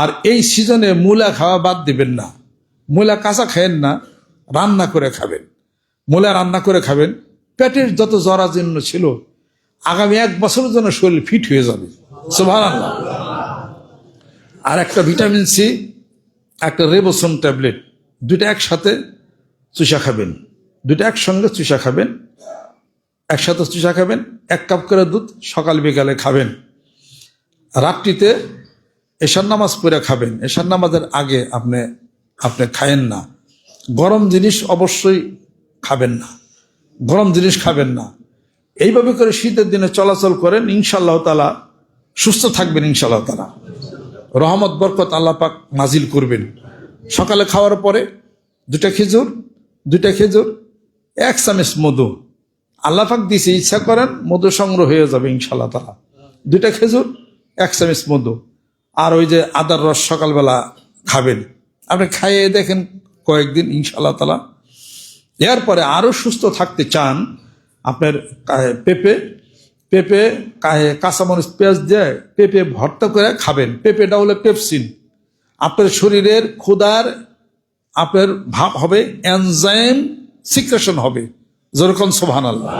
আর এই সিজনে মূলা খাওয়া বাদ দিবেন না। মূলা কাঁচা খাবেন না, রান্না করে খাবেন। মূলা রান্না করে খাবেন। পেটের যত জরাজীর্ণ ছিল, আগামী এক বছরের জন্য শরীর ফিট হয়ে যাবে। আর একটা ভিটামিন সি, একটা রেবোসন ট্যাবলেট, দুইটা একসাথে চুষা খাবেন। দুইটা একসঙ্গে চুষা খাবেন। একসাথে চুষা খাবেন। এক কাপ করে দুধ সকাল বিকালে খাবেন। রাত্রিতে এশার নামাজ পড়ে খাবেন। এশার নামাজের আগে আপনি আপনি খায়েন না। গরম জিনিস অবশ্যই খাবেন না। গরম জিনিস খাবেন না। এইভাবে করে শীতের দিনে চলাচল করেন ইনশাল্লাহ তালা সুস্থ থাকবেন ইনশাল্লাহ তালা রহমত, বরকত আল্লাহ পাক নাজিল করবেন। সকালে খাওয়ার পরে দুটা খেজুর দুটা খেজুর, এক চামচ মধু। আল্লাহ পাক দিছে, ইচ্ছা করেন মধু সংগ্রহ হয়ে যাবে ইনশাল্লাহ তালা দুটা খেজুর, এক চামচ মধু। আর ওই যে আদার রস সকালবেলা খাবেন। আপনি খাইয়ে দেখেন কয়েকদিন ইনশাল্লাহ তালা এরপরে আরও সুস্থ থাকতে চান, আপনার পেঁপে পেঁপে কাঁচামরিচ, পেঁয়াজ দিয়ে পেঁপে ভর্তা করে খাবেন। পেঁপেটা হলো পেপসিন। আপনার শরীরের ক্ষুদার আপনার ভাব হবে, এনজাইম সিক্রেশন হবে। যেরকম সোভান আল্লাহ